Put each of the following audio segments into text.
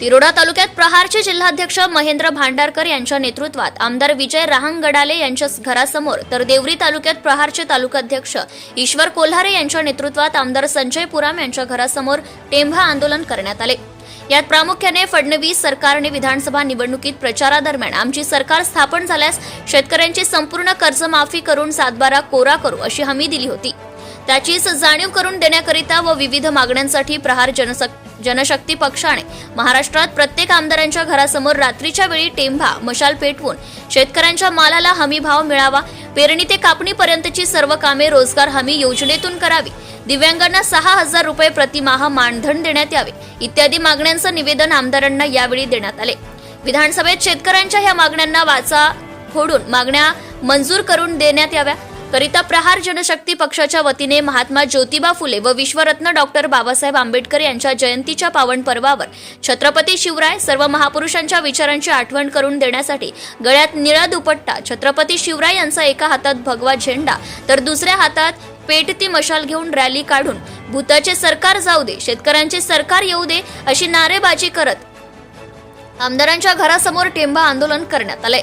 तिरोडा तालुक्यात प्रहारचे जिल्हाध्यक्ष महेंद्र भांडारकर यांच्या नेतृत्वात आमदार विजय रहांगडाले यांच्या घरासमोर तर देवरी तालुक्यात प्रहारचे तालुकाध्यक्ष ईश्वर कोल्हारे यांच्या नेतृत्वात आमदार संजय पुराम यांच्या घरासमोर टेंभा आंदोलन करण्यात आले. यात प्रामुख्याने फडणवीस सरकारने विधानसभा निवडणुकीत प्रचारादरम्यान आमची सरकार स्थापन झाल्यास शेतकऱ्यांची संपूर्ण कर्जमाफी करून सातबारा कोरा करू अशी हमी दिली होती. त्याचीच जाणीव करून देण्याकरिता व विविध मागण्यांसाठी प्रहार जनसक जनशक्ती पक्षाने महाराष्ट्रात प्रत्येक आमदारांच्या घरासमोर रात्रीच्या वेळी टेंभा मशाल पेटवून शेतकऱ्यांच्या मालाला हमी भाव मिळावा पेरणी ते कापणीपर्यंतची सर्व कामे रोजगार हमी योजनेतून करावी दिव्यांगांना सहा हजार रुपये प्रतिमाह मानधन देण्यात यावे इत्यादी मागण्यांचं निवेदन आमदारांना यावेळी देण्यात आले. विधानसभेत शेतकऱ्यांच्या ह्या मागण्यांना वाचा फोडून मागण्या मंजूर करून देण्यात याव्या करिता प्रहार जनशक्ती पक्षाच्या वतीने महात्मा ज्योतिबा फुले व विश्वरत्न डॉक्टर बाबासाहेब आंबेडकर यांच्या जयंतीच्या पावन पर्वावर छत्रपती शिवराय सर्व महापुरुषांच्या विचारांची आठवण करून देण्यासाठी गळ्यात निळा दुपट्टा छत्रपती शिवराय यांचा एका हातात भगवा झेंडा तर दुसऱ्या हातात पेटती मशाल घेऊन रॅली काढून भूताचे सरकार जाऊ दे शेतकऱ्यांचे सरकार येऊ दे अशी नारेबाजी करत आमदारांच्या घरासमोर टेंबा आंदोलन करण्यात आले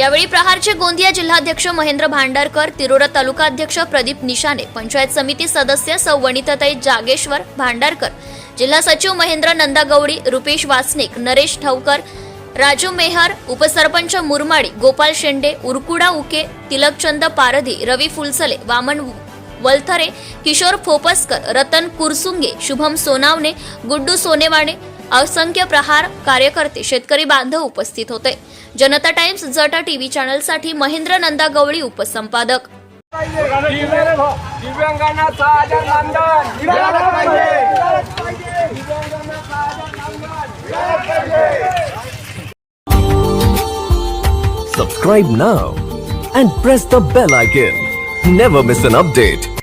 यावेळी प्रहारचे गोंदिया जिल्हाध्यक्ष महेंद्र भांडारकर तिरोरा तालुका अध्यक्ष प्रदीप निशाने पंचायत समिती सदस्य सौ वनिताताई जागेश्वर भांडारकर जिल्हा सचिव महेंद्र नंदागौडी रुपेश वासनिक नरेश ठवकर राजू मेहर उपसरपंच मुरमाडी गोपाल शेंडे उरकुडा उके तिलकचंद पारधी रवी फुलसले वामन वलथरे किशोर फोपसकर रतन कुरसुंगे शुभम सोनावणे गुड्डू सोनेवाणे असंख्य प्रहार कार्यकर्ते शेतकरी बांधव उपस्थित होते जनता टाइम्स जटा टीव्ही चॅनलसाठी महेंद्र नंदा गवळी उपसंपादक दिव्यांगांना सहा हजार मानधन मिळालं पाहिजे दिव्यांगांना सहा हजार Subscribe now and press the bell icon. Never miss an update.